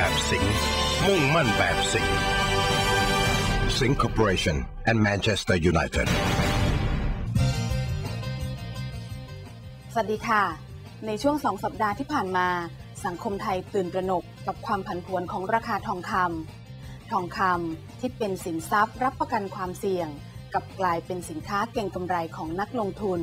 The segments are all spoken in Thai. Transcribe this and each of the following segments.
แบบสิงห์มุ่งมั่นแบบสิงห์สิงห์ Corporation and Manchester United สวัสดีค่ะ ในช่วงสองสัปดาห์ที่ผ่านมา สังคมไทยตื่นตระหนกกับความผันผวนของราคาทองคำทองคำที่เป็นสินทรัพย์รับประกันความเสี่ยงกลับกลายเป็นสินค้าเก่งกำไรของนักลงทุน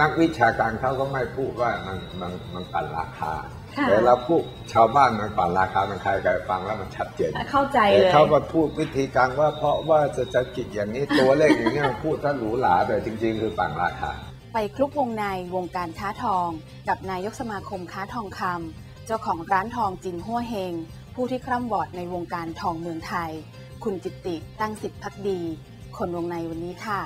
นักวิชาการเขาก็ไม่พูดว่ามันมันมันปั่นราคาค่ะ แต่เราพูดชาวบ้านมันปั่นราคามันใครใครฟังแล้วมันชัดเจนเข้าใจแต่เลยเขาก็พูดวิธีการว่าเพราะว่าเศรษฐกิจอย่างนี้ตัวเลขอย่างนี้มันพูดถ้าหรูหราแต่จริง ๆ คือปั่นราคา ไปคลุกวงในวงการค้าทอง กับนายกสมาคมค้าทองคำเจ้าของร้านทองจินหัวเฮง ผู้ที่คร่ำวอดในวงการทองเมืองไทย คุณจิตติตั้งสิทธิพักดี คนวงในวันนี้ค่ะ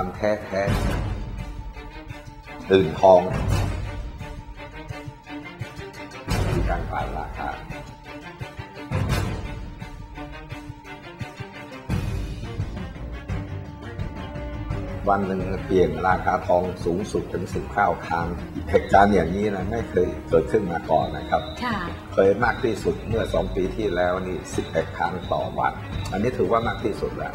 คำแท้แท้ๆตื่นทองมีการปั่นราคาวันหนึ่งเปลี่ยนราคาทองสูงสุดถึงสิบข้าวครั้งเหตุการณ์อย่างนี้นะไม่เคยเกิดขึ้นมาก่อนนะครับค่ะเคยมากที่สุดเมื่อสองปีที่แล้วนี่11ครั้งต่อวัน อันนี้ถือว่ามากที่สุดแล้ว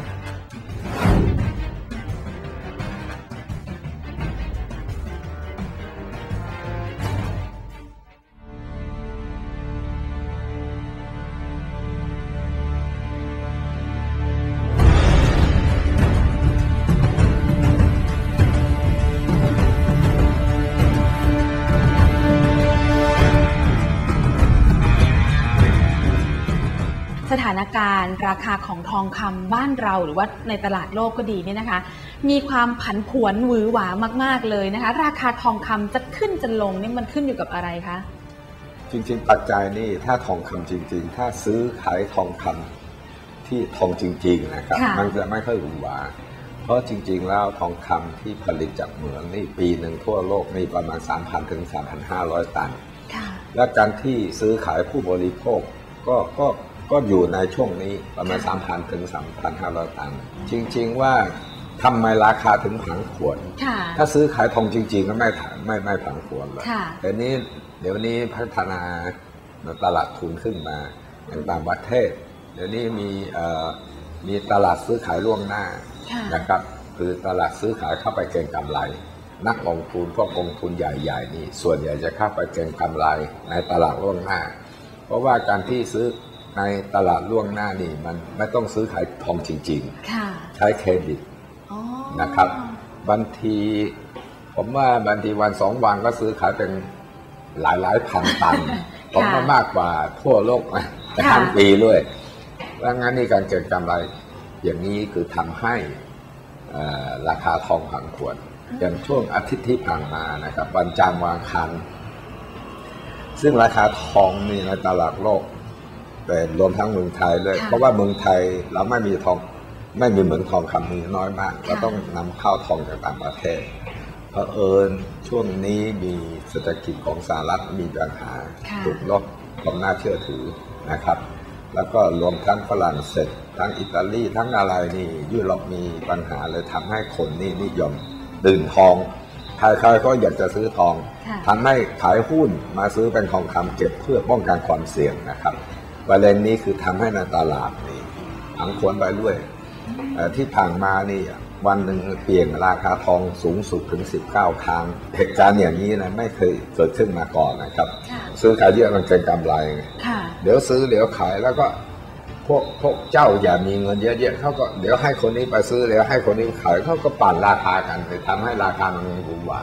รณ์ราคาของทองคำบ้านเราหรือว่าในตลาดโลกก็ดีเนี่ยนะคะ มีความผันผวนหวือหวามาก ๆเลยนะคะ ราคาทองคำจะขึ้นจะลงนี่มันขึ้นอยู่กับอะไรคะจริงๆ ปัจจัยนี่ถ้าทองคำจริง ๆ ถ้าซื้อขายทองคำที่ทองจริง ๆ นะครับค่ะมันจะไม่ค่อยหวือหวาเพราะจริง ๆ แล้วทองคำที่ผลิตจากเหมืองนี่ปีหนึ่งทั่วโลกมีประมาณ 3,000ถึง3,500 ตันค่ะและการที่ซื้อขายผู้บริโภคก็ก็ ก็อยู่ในช่วงนี้ประมาณ 3,000 ถึง 3,500 ตัน จริง ๆ ว่าทำไมราคาถึงผันผวนค่ะถ้าซื้อขายทองจริง ๆ ก็ไม่ถามไม่ไม่ผันผวนเลยค่ะแต่นี้เดี๋ยวนี้พัฒนาตลาดทุนขึ้นมาอย่างต่างประเทศ เดี๋ยวนี้มีเอ่อมีตลาดซื้อขายล่วงหน้าค่ะนะครับคือตลาดซื้อขายเข้าไปเก็งกำไร นักลงทุนพวกกองทุนใหญ่ๆนี่ส่วนใหญ่จะเข้าไปเก็งกำไรในตลาดล่วงหน้า เพราะว่าการที่ซื้อ ในตลาดล่วงหน้านี่มันไม่ต้องซื้อขายทองจริงค่ะๆใช้เครดิตอ๋อนะครับบางที ผมว่าบางทีวันสองวันก็ซื้อขายเป็นหลายหลายพันตัน ผมว่ามากกว่าทั่วโลกนะทั้งปีด้วยดังนั้นนี่การเก็งกำไรอย่างนี้คือทำให้เอ่อราคาทองผันผวนอย่างช่วงอาทิตย์ที่ผ่านมานะครับวันจันทร์วันอังคารซึ่งราคาทองนี่ในตลาดโลก แต่รวมทั้งเมืองไทยเลยค่ะเพราะว่าเมืองไทยเราไม่มีทองไม่มีเหมืองทองคำมีน้อยมาก เราต้องนำเข้าทองจากต่างประเทศเผอิญช่วงนี้มีเศรษฐกิจของสหรัฐมีปัญหาค่ะถูกลดความน่าเชื่อถือนะครับ แล้วก็รวมทั้งฝรั่งเศสทั้งอิตาลีทั้งอะไรนี่ยุโรปมีปัญหาเลยทำให้คนนี่นิยมตื่นทองใครๆก็อยากจะซื้อทองค่ะทำให้ขายหุ้นมาซื้อเป็นทองคำเก็บเพื่อป้องกันความเสี่ยงนะครับ ประเด็นนี้คือทำให้ในตลาดนี่ผันผวนไปด้วยเอ่อที่ผ่านมานี่วันหนึ่งเปลี่ยนราคาทองสูงสุดถึง 19 ครั้ง เหตุการณ์อย่างนี้นะไม่เคยเกิดขึ้นมาก่อนนะครับค่ะซื้อขายเยอะมันเกินกำไรไงค่ะเดี๋ยวซื้อเดี๋ยวขายแล้วก็พวกพวกเจ้าอย่ามีเงินเยอะๆเขาก็เดี๋ยวให้คนนี้ไปซื้อเดี๋ยวให้คนนี้ขายเขาก็ปั่นราคากันไปทำให้ราคามันหวือหวา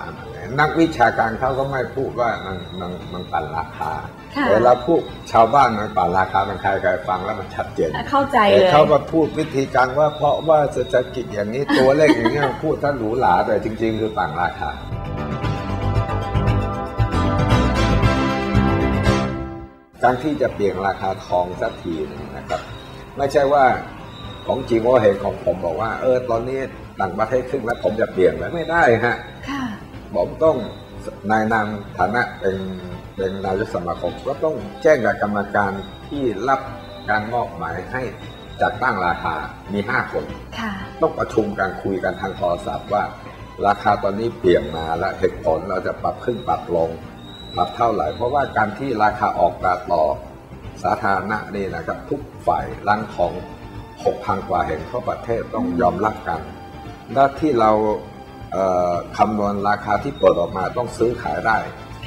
นักวิชาการเขาก็ไม่พูดว่ามันมันมันปั่นราคาค่ะ แต่เราพูดชาวบ้านมันปั่นราคา มันใครใครฟังแล้วมันชัดเจนเข้าใจแต่เลยเขาก็พูดวิธีการว่าเพราะว่าเศรษฐกิจอย่างนี้ตัวเลขอย่างนี้ยพูดถ้าหรูหราแต่จริง ๆ คือปั่นราคาการที่จะเปลี่ยนราคาทองสักทีหนึงนะครับ ไม่ใช่ว่าของจริงว่าเห็นของผมบอกว่า เออตอนนี้ต่างประเทศขึ้นแล้วผมจะเปลี่ยนเลยไม่ได้ฮะค่ะผมต้อง นายนามฐานะเป็นเป็นนายกสมาคมก็ต้องแจ้งกับกรรมการที่รับการมอบหมายให้จัดตั้งราคามีห้าคนค่ะต้องประชุมกันคุยกันทางโทรศัพท์ว่า ราคาตอนนี้เปลี่ยนมาแล้วเหตุผลเราจะปรับขึ้นปรับลง ปรับเท่าไหร่ เพราะว่าการที่ราคาออกตลาดต่อสาธารณะนี่นะครับ ทุกฝ่ายร้านของ 6,000 กว่าแห่งทั่วประเทศต้องยอมรับกัน และที่เราเอ่อ คำนวณราคาที่เปิดออกมาต้องซื้อขายได้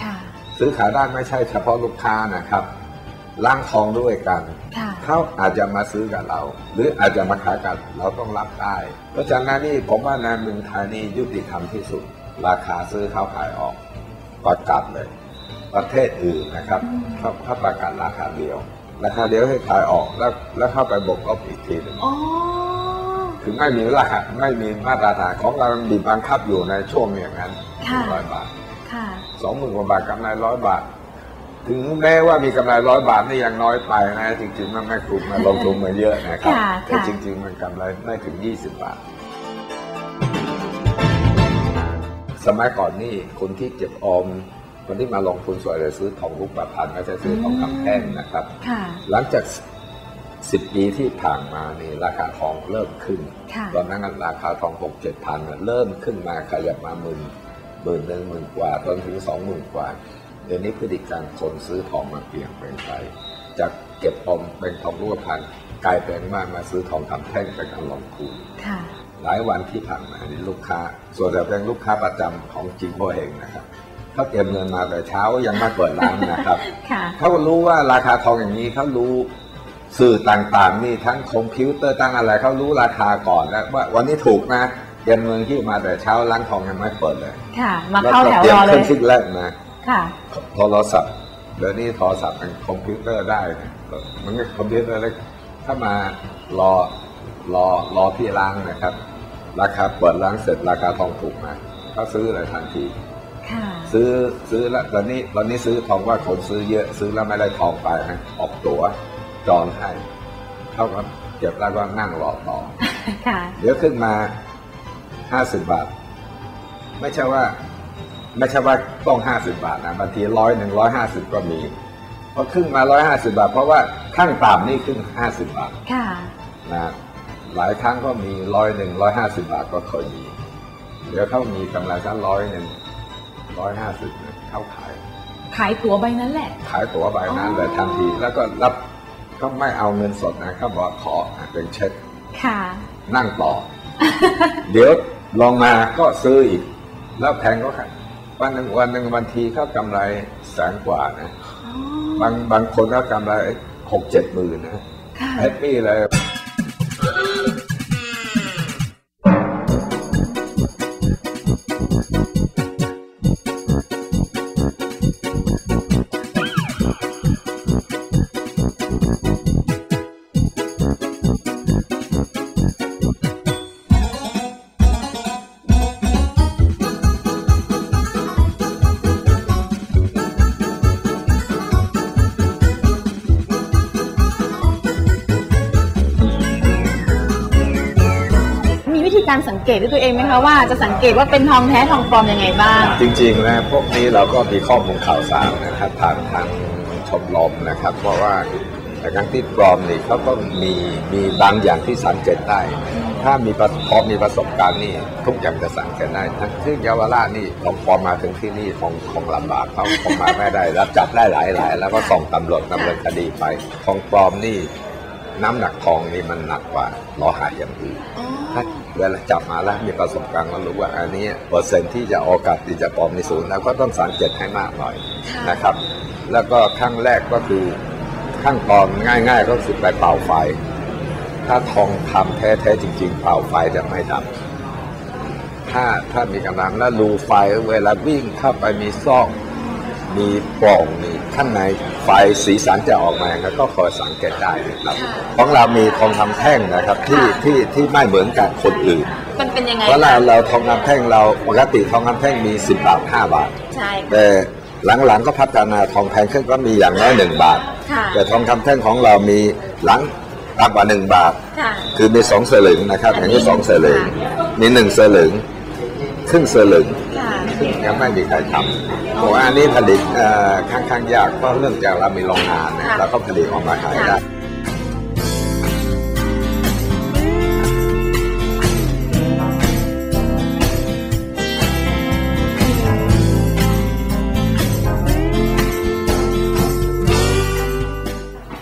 ค่ะซื้อขายได้ไม่ใช่เฉพาะลูกค้านะครับร้านทองด้วยกันค่ะเขาอาจจะมาซื้อกับเรา หรืออาจจะมาขายกับเราต้องรับได้ เพราะฉะนั้นนี่ผมว่าในเมืองไทยนี่ยุติธรรมที่สุด ราคาซื้อเข้าขายออกประกาศเลย ประเทศอื่นนะครับอืมเขาเขาประกาศราคาเดียวราคาเดียวให้ขายออกแล้วแล้วเข้าไปบวกลบอีกทีหนึง อ๋อคือไม่มีราคาไม่มีมาตรฐานของเราบีบบังคับอยู่ในช่วงอย่างนั้นค่ะร้อยบาทค่ะสองหมื่นกว่าบาทกำไรร้อยบาท ถึงแม้ว่ามีกำไรร้อยบาทนี่ยังน้อยไปนะ จริงๆมันไม่คุ้มมาลงทุนมาเยอะนะครับค่ะแต่ค่ะจริง ๆ มันกำไรไม่ถึง 20 บาท สมัยก่อนนี่คนที่เก็บออมคนที่มาลงทุนส่วนใหญ่ซื้อทองรูปประพันธ์ไม่ใช่ซื้อทองคำแท่งนะครับค่ะหลังจาก 10ปีที่ผ่านมานี่ราคาทองเริ่มขึ้นค่ะตอนนั้นราคาทองหกเจ็ดพันน่ะเริ่มขึ้นมาขยับมาหมื่นหมื่นหนึ่งหมื่นกว่าจนถึงสองหมื่นกว่า เดี๋ยวนี้พฤติกรรมคนซื้อทองมาเปลี่ยนไปไปจากเก็บออมเป็นทองรูปพรรณกลายเป็นว่ามาซื้อทองคำแท่งเป็นการลงทุนค่ะหลายวันที่ผ่านมานี่ลูกค้า ส่วนใหญ่เป็นลูกค้าประจำของจีโพเองนะครับเขาเตรียมเงินมาแต่เช้ายังมาเปิดร้านนะครับค่ะเขารู้ว่าราคาทองอย่างนี้เขารู้ สื่อต่างๆ นี่ทั้งคอมพิวเตอร์ตั้งอะไรเขารู้ราคาก่อนแล้วว่าวันนี้ถูกนะเตรียมเงินที่มาแต่เช้าร้านทองยังไม่เปิดเลยค่ะมาแล้วเข้าก็แถวเตรียรมอเลเครื่อยงคิดแรกนะค่ะโทรศัพท์เดี๋ยวนี้โทรศัพท์เป็นคอมพิวเตอร์ได้นะมันก็คอมพิวเตอร์เลยถ้ามารอรอรอที่ร้านนะครับ ราคาเปิดร้านเสร็จราคาทองถูกมาเขาซื้อเลยทันทีค่ะซื้อซื้อแล้วตอนนี้ตอนนี้ซื้อทองว่าคนซื้อเยอะซื้อแล้วไม่ได้ทองไปนะออกตั๋ว จองให้เท่ากับเก็บแล้วก็นั่งรอต่อค่ะเดี๋ยวขึ้นมาห้าสิบบาท ไม่ใช่ว่า ไม่ใช่ว่าต้องห้าสิบาทนะบางทีร้อยหนึ่งร้อยห้าสิบก็มีพอขึ้นมาร้อยห้าสิบาท เพราะว่าขั้นต่ำนี่ขึ้นห้าสิบบาทค่ะนะหลายครั้งก็มีร้อยหนึ่งร้อยห้าสิบาทก็เคยมีเดี๋ยวเขามีกำไรสักร้อยหนึ่งร้อยห้าสิบเข้าขาย ขายตั๋วใบนั้นแหละ ขายตั๋วใบนั้นเลยทันทีแล้วก็รับ ก็ไม่เอาเงินสดนะเขาบอกขอเป็นเช็คค่ะ นั่งต่อ เดี๋ยวลองมาก็ซื้ออีก แล้วแพงก็ขายวันหนึ่งวันหนึ่งบางทีเขากำไรแสนกว่านะอ๋อบางบางคนก็กำไรหกเจ็ดหมื่นนะค่ะแฮปปี้เลย การสังเกตด้วยตัวเองไหมคะว่าจะสังเกตว่าเป็นทองแท้ทองปลอมยังไงบ้าง จริงๆนะพวกนี้เราก็มีข้อมูลข่าวสารนะครับผ่านทางชมรมนะครับ เพราะว่าแต่การที่ปลอมนี่เขาก็มีมีบางอย่างที่สังเกตได้ ถ้ามีประพอมีประสบการณ์นี่ทุกอย่างจะสังเกตได้ทั้งที่เยาวราชนี่ของปลอมมาถึงที่นี่คงคงลำบากเขาคงมาไม่ได้แล้วจับได้หลายหลายๆแล้วก็ส่งตำรวจดำเนินคดีไป ของปลอมนี่น้ำหนักทองนี่มันหนักกว่าล้อหายอย่างอื่นถ้า เวลาจับมาแล้วมีประสบการณ์แล้วรู้ว่าอันนี้เปอร์เซ็นต์ที่จะโอกาสที่จะปลอมในศูนย์แล้วก็ต้องสังเกตให้มากหน่อยนะครับ แล้วก็ขั้งแรกก็คือขั้นตอนง่าย ๆ ก็คือไปเป่าไฟ ถ้าทองคำแท้ๆจริง ๆ เป่าไฟจะไม่ดับถ้าถ้ามีกำลังแล้วรูไฟเวลาวิ่งเข้าไปมีซอก มีปล่องมีข้างในไฟสีสันจะออกมาแล้วก็คอยสังเกตได้นะครับค่ะของเรามีทองคำแท่งนะครับที่ค่ะที่ที่ไม่เหมือนกับคนอื่น มันเป็นยังไงเพราะเราคะเราทองคำแท่งเราปกติทองคำแท่งมี10บาท5บาทใช่ค่ะแต่หลังๆก็พัฒนาทองแพงขึ้นก็มีอย่างน้อย1บาทค่ะแต่ทองคำแท่งของเรามีหลังต่ำกว่า1บาทค่ะคือมี2สลึงนะครับอัอนย่างนี้นี้2สลึงค่ะมี1สลึงครึ่งสลึงค่ะซึ่ง ยังไม่มีใครทำเพราะว่าอันนี้ผลิตเอ่อค่อนข้างยากเพราะเรื่องจากเรามีโรงงานเนี่ยค่ะเราก็ผลิตออกมาขายได้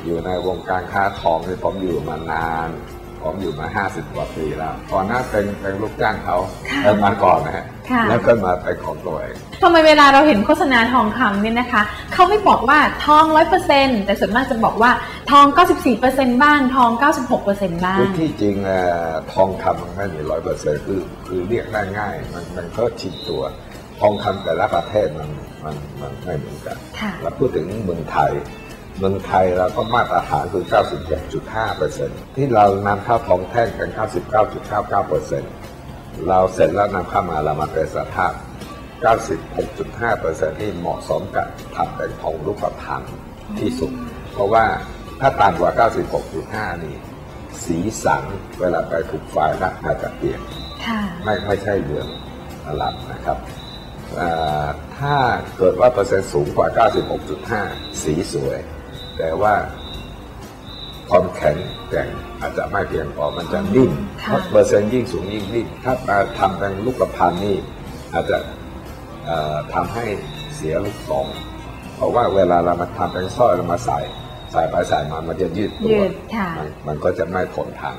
อยู่ในวงการค้าทองนี่ผมอยู่มานาน ผมอยู่มา 50 กว่าปีแล้ว ก่อนหน้าเป็นเป็นลูกจ้างเขาค่ะเออมาก่อนนะฮะค่ะ แล้วก็มาเป็นของตัวเองทำไมเวลาเราเห็นโฆษณาทองคำเนี่ยนะคะเขาไม่บอกว่าทอง100%แต่ส่วนมากจะบอกว่าทอง 94%บ้าง ทอง 96%บ้างคือที่จริงเอ่อทองคำมันไม่มีร้อยเปอร์เซ็นต์คือคือเรียกได้ง่ายมันมันก็ชินตัว ทองคำแต่ละประเทศมันมันมันไม่เหมือนกันค่ะเราพูดถึงเมืองไทยเมืองไทยเราก็มาตรฐานคือ 97.5เปอร์เซ็นต์ที่เรานำเข้าทองแท่งกัน 99.99 เปอร์เซ็นต์เราเสร็จแล้วนำเข้ามาเรามาเป็นสภาพ 96.5เปอร์เซ็นต์ที่เหมาะสมกับทำเป็นทองรูปพรรณที่สุด เพราะว่าถ้าต่ำกว่า 96.5 นี่ สีสันเวลาไปถูกไฟแล้วอาจจะเปลี่ยนค่ะไม่ไม่ใช่เหลืองอลับนะครับเอ่อถ้าเกิดว่าเปอร์เซ็นต์สูงกว่า 96.5 สีสวย แต่ว่า ความแข็งแกร่งอาจจะไม่เพียงพอมันจะนิ่มค่ะเพราะเปอร์เซ็นต์ยิ่งสูงยิ่งนิ่มถ้ามาทำเป็นลูกประพันธ์นี่อาจจะเอ่อทำให้เสียลูกทรงเพราะว่าเวลาเรามาทำเป็นสร้อยเรามาใส่ใส่ไปใส่มามันจะยืดตัวยืดค่ะมันมันก็จะไม่ทนทาน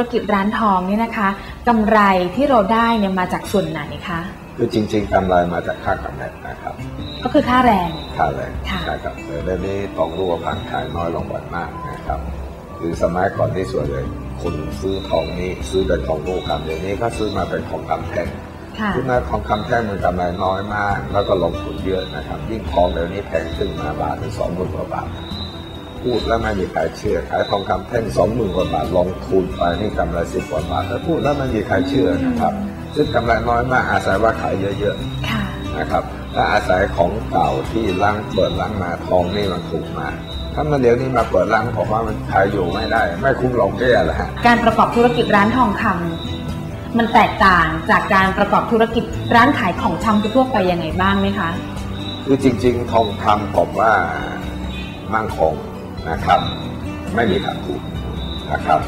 ระกอบธุรกิจร้านทองเนี่ยนะคะกำไรที่เราได้เนี่ยมาจากส่วนไหนคะคือจริงๆกำไรมาจากค่ากำเนิดนะครับ ก็คือค่าแรงค่าแรงค่ะใช่ครับแต่เดี๋ยวนี้ทองรูปพรรณขายน้อยลงบ่อยมากนะครับคือสมัยก่อนที่ส่วนใหญ่คนซื้อทองนี้ซื้อเป็นทองรูปคำเดี๋ยวนี้ก็ซื้อมาเป็นทองคำแท่งค่ะซื้อมาทองคำแท่งมันกำไรน้อยมาก แล้วก็ลงทุนเยอะนะครับ ยิ่งทองเดี๋ยวนี้แพงขึ้นมาบาทถึงสองหมื่นกว่าบาท พูดแล้วไม่มีใครเชื่อขายทองคำแท่งสองหมื่นกว่าบาทลงทุนไปนี่กำไรสิบกว่าบาทแล้วพูดแล้วไม่มีใครเชื่อนะครับ ซึ่งกำไรน้อยมากอาศัยว่าขายเยอะๆค่ะนะครับและอาศัยของเก่าที่ล้างเปิดล้างมาทองนี่มันถูกมาถ้ามาเดี๋ยวนี้มาเปิดล้างผมว่ามันขายอยู่ไม่ได้ ไม่คุ้มลงแก้แหละฮะการประกอบธุรกิจร้านทองคำมันแตกต่างจากการประกอบธุรกิจร้านขายของชำทั่วไปยังไงบ้างไหมคะคือจริง ๆ ทองคำผมว่ามั่งคง นะครับ ไม่มีขาดทุนนะครับ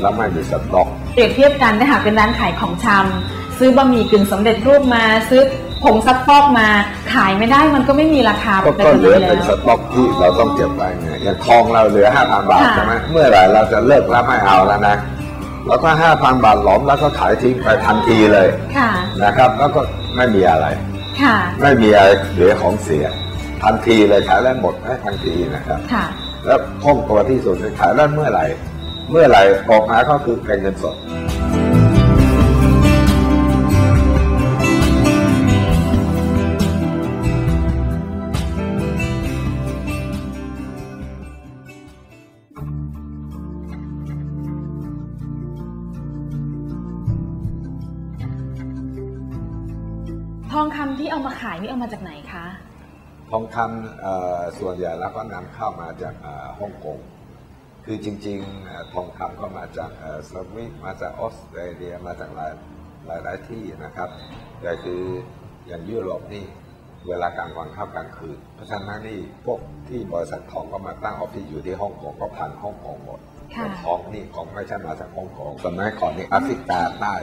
แล้วไม่มีสต็อกเปรียบเทียบกันถ้าหากเป็นร้านขายของชำซื้อบะหมี่กึ่งสำเร็จรูปมาซื้อผงซักฟอกมาขายไม่ได้มันก็ไม่มีราคาก็ไปก็กเหลืว่าอนี้เป็นแล้วสต็อกที่เราต้องเก็บไว้ไงอย่างทองเราเหลือห้าพันบาทค่ะใช่ไหมเมื่อไหร่เราจะเลิกรับไม่เอาแล้วนะแล้วก็ห้าพันบาทหลอมแล้วก็ขายทิ้งไปทันทีเลยค่ะนะครับ แล้วก็ไม่มีอะไรค่ะไม่มีอะไรเหลือของเสียทันทีเลยขายแล้วหมดให้ทันทีนะครับค่ะ แล้วคล่องตัวที่สุดขายแล้เมื่อไหร่ เมื่อไหร่ออกมาก็คือเป็นเงินสดทองคำที่เอามาขายนี่เอามาจากไหน ทองคำเอ่อส่วนใหญ่แล้วก็นำเข้ามาจากเอ่อฮ่องกง คือจริงๆเอ่อทองคำก็มาจากเอ่อสวิตมาจากออสเตรเลียมาจากหลายหลายหลายที่นะครับ แต่คืออย่างยุโรปนี่เวลากลางวันเข้ากลางคืน เพราะฉะนั้นนี่พวกที่บริษัททองก็มาตั้งออฟฟิศอยู่ที่ฮ่องกงก็ผ่านฮ่องกงหมดค่ะแต่ทองนี่ของไม่ใช่มาจากฮ่องกงสมัยก่อนนี่แอฟริกาใต้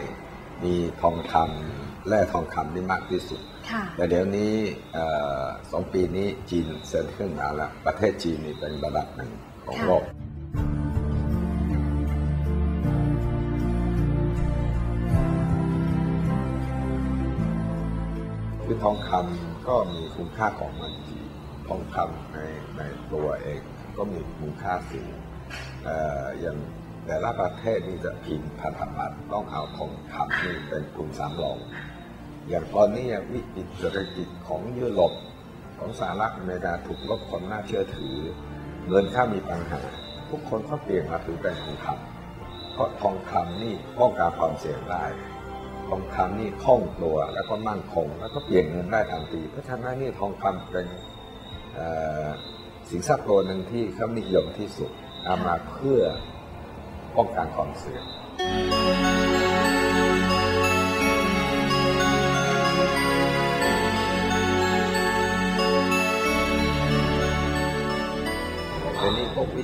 มีทองคำ แร่ทองคำนี่มากที่สุดค่ะแต่เดี๋ยวนี้เอ่อสองปีนี้จีนเซ็นขึ้นมาแล้ว ประเทศจีนนี่เป็นระดับหนึ่งของค่ะโลกคือทองคำก็มีคุณค่าของมันที่ทองคำในในตัวเองก็มีคุณค่าสูงเอ่ออย่างแต่ละประเทศนี่จะพิมพ์พันธบัตรต้องเอาทองคำนี่เป็นกลุ่มสามรอง อย่างตอนนี้วิกฤตเศรษฐกิจของยุโรปของสหรัฐอเมริกาถูกลดความน่าเชื่อถือ เงินค่ามีปัญหา ทุกคนก็เปลี่ยนมาถือเป็นทองคำเพราะทองคำนี่ป้องกันความเสี่ยงได้ทองคำนี่คล่องตัวแล้วก็มั่นคง แล้วก็เปลี่ยนเงินได้ทันที เพราะฉะนั้นนี่ทองคำเป็นเอ่อสินทรัพย์ตัวหนึ่งที่เขานิยมที่สุดเอามาเพื่อป้องกันความเสี่ยง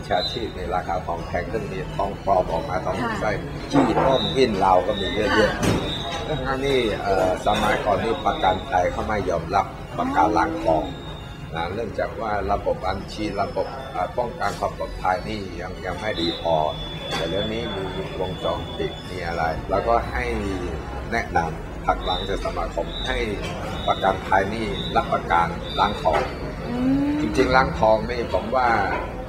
ดี๋ยวนี้พวกวิชาชีพในราคาทองแพงขึ้นมีทองปลอมออกมาทองค่ะใส่จี้ต้มวิ่นเราก็มีเยอะๆดังนั้นนี่เอ่อสมัยก่อนนี่ประกันภัยเขาไม่ยอมรับประกันล้างทองนะเนื่องจากว่าระบบบัญชีระบบเอ่อป้องกันความปลอดภัยนี่ยังยังไม่ดีพอ แต่เรื่องนี้มีวงจรปิดมีอะไร แล้วก็ให้แนะนำผักหลังจากสมาคมให้ประกันภัยนี่รับประกันล้างทองอืมจริงๆล้างทองนี่ผมว่าเอ่อ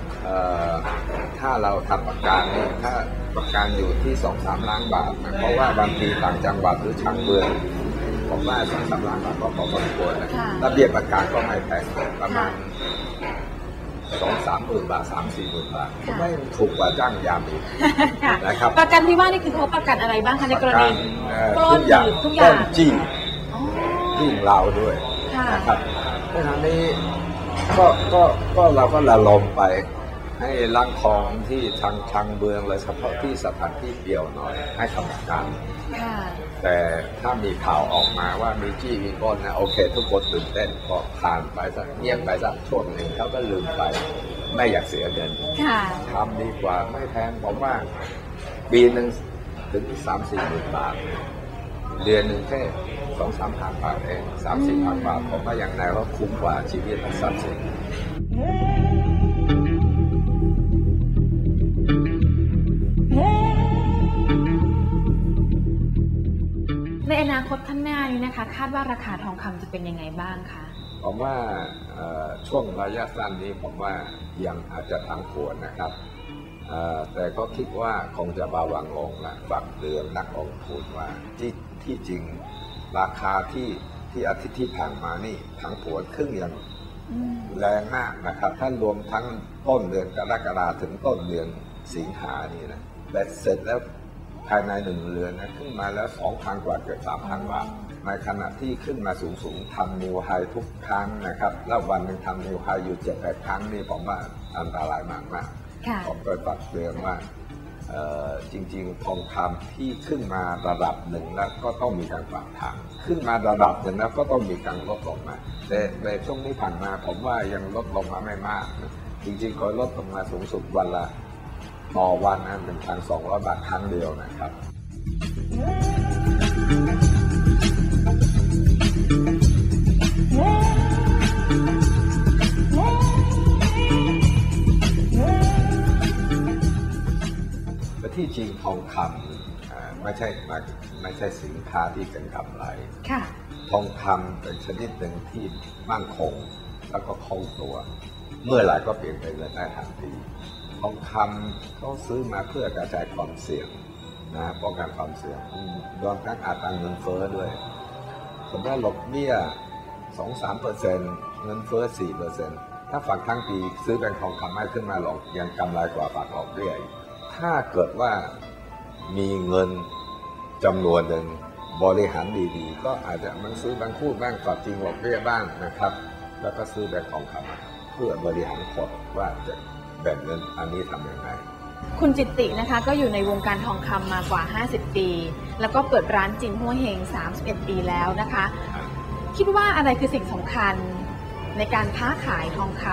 ถ้าเราทำประกันนี่ถ้าประกันอยู่ที่สองสามล้านบาทนะเพราะว่าบางทีต่างจังหวัดหรือชางเมืองผมว่าสองสามล้านบาทก็พอสมควรนะค่ะระเบียบประกันก็ไม่แพงประมาณสองสามหมื่นบาทสามสี่หมื่นบาทก็ไม่ถูกกว่าจ้างยามอีกค่ะนะครับประกันที่ว่านี่คือเขาประกันอะไรบ้างคะในกรณีเอ่อปล้นทุกอย่างหรือทุกอปล้ย่างนจี้อ๋อยิ่งเราด้วยค่ะนะครับเพราะฉะนั้นนี้ก็ก็ก็เราก็ละลมไป ให้ล้างทองที่ทางทางเมืองเลยเฉพาะที่สถานที่เดียวหน่อยให้คำประกันค่ะแต่ถ้ามีข่าวออกมาว่ามีจี้มีปล้นนะโอเค ทุกคนตื่นเต้นก็ผ่านไปสักเงียบไปสักช่วงหนึ่งเขาก็ลืมไป ไม่อยากเสียเงินค่ะทำดีกว่าไม่แพงผมว่าปีหนึ่งถึงสามสี่หมื่นบาทเดือนหนึ่งแค่สองสามพันบาทเองสามสี่พันบาทผมว่าอย่างไรก็คุ้มกว่าชีวิตและทรัพย์สิ คตข้างหน้านี้นะคะ คาดว่าราคาทองคำจะเป็นยังไงบ้างคะผมว่าเอ่อช่วงระยะสั้นนี้ผมว่ายังอาจจะทั้งควรนะครับเอ่อแต่ก็คิดว่าคงจะเบาบางลงนะฝากเตือนนักลงทุนว่าที่ที่จริงราคาที่ที่อาทิตย์ที่ผ่านมานี่ทั้งผวนครึ่งยังอืมแรงมากนะครับถ้ารวมทั้งต้นเดือนกรกฎาถึงต้นเดือนสิงหานี่นะแต่เสร็จแล้ว ภายในหนึ่งเดือนนะขึ้นมาแล้วสองพันกว่าเกือบสามพันบาทในขณะที่ขึ้นมาสูงสูงๆทำนิวไฮทุกครั้งนะครับ แล้ววันหนึ่งทำนิวไฮอยู่เจ็ดแปดครั้งนี่ผมว่าอันตรายมากมากๆค่ะผมก็ตักเตือนว่าเอ่อจริงๆทองคำที่ขึ้นมาระดับหนึ่งแล้วก็ต้องมีการปรับทาง ขึ้นมาระดับหนึ่งแล้วก็ต้องมีการลดลงมา แต่ในช่วงนี้ผ่านมาผมว่ายังลดลงมาไม่มากนะจริงๆก็ลดลงมาสูงสุดวันละ ต่อวันนะหนึ่งพันสองร้อยบาทครั้งเดียวนะครับและที่จริงทองคำอ่าไม่ใช่มาไม่ใช่สินค้าที่เป็นกำไรค่ะทองคำเป็นชนิดหนึ่งที่มั่นคงแล้วก็คล่องตัว เมื่อไหร่ก็เปลี่ยนไปเงินได้ทันที ทองคำเขาซื้อมาเพื่อกระจายความเสี่ยงนะป้องกันความเสี่ยงรวมทั้งอัตราเงินเฟ้อด้วย สมมติว่าหลบเบี้ย2-3เปอร์เซ็นต์เงินเฟ้อ4เปอร์เซ็นต์ถ้าฝากทั้งปีซื้อเป็นทองคำไม่ขึ้นมาหรอกยังกำไรกว่าฝากหลบเบี้ยอีกถ้าเกิดว่ามีเงินจำนวนหนึ่งบริหารดีๆ ก็อาจจะมันซื้อบางคู่บ้างฝากจริงหลบเบี้ยบ้างนะครับ แล้วก็ซื้อแบบทองคำเพื่อบริหารพอร์ตว่าจะ แบ่งเงินอันนี้ทำยังไงคุณจิตตินะคะก็อยู่ในวงการทองคำมากว่า 50 ปี แล้วก็เปิดร้านจินหัวเฮง 31 ปีแล้วนะคะ คิดว่าอะไรคือสิ่งสำคัญในการค้าขายทองค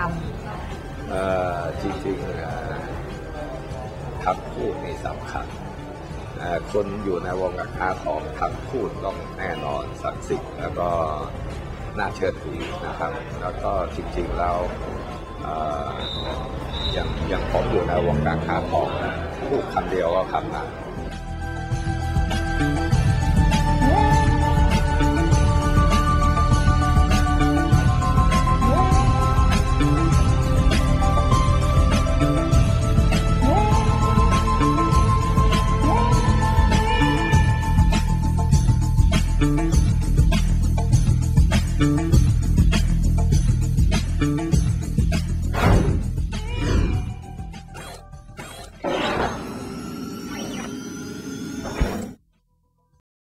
เอ่อจริงๆเอ่อคำพูดนี่สำคัญเอ่อคนอยู่ในวงการค้าของคำพูดต้องแน่นอนศักดิ์สิทธิ์แล้วก็น่าเชื่อถือนะครับ แล้วก็จริงๆแล้วเอย่างอย่างผมอยู่ในวงการค้าทองนะพูดคำเดียวก็คำนั้น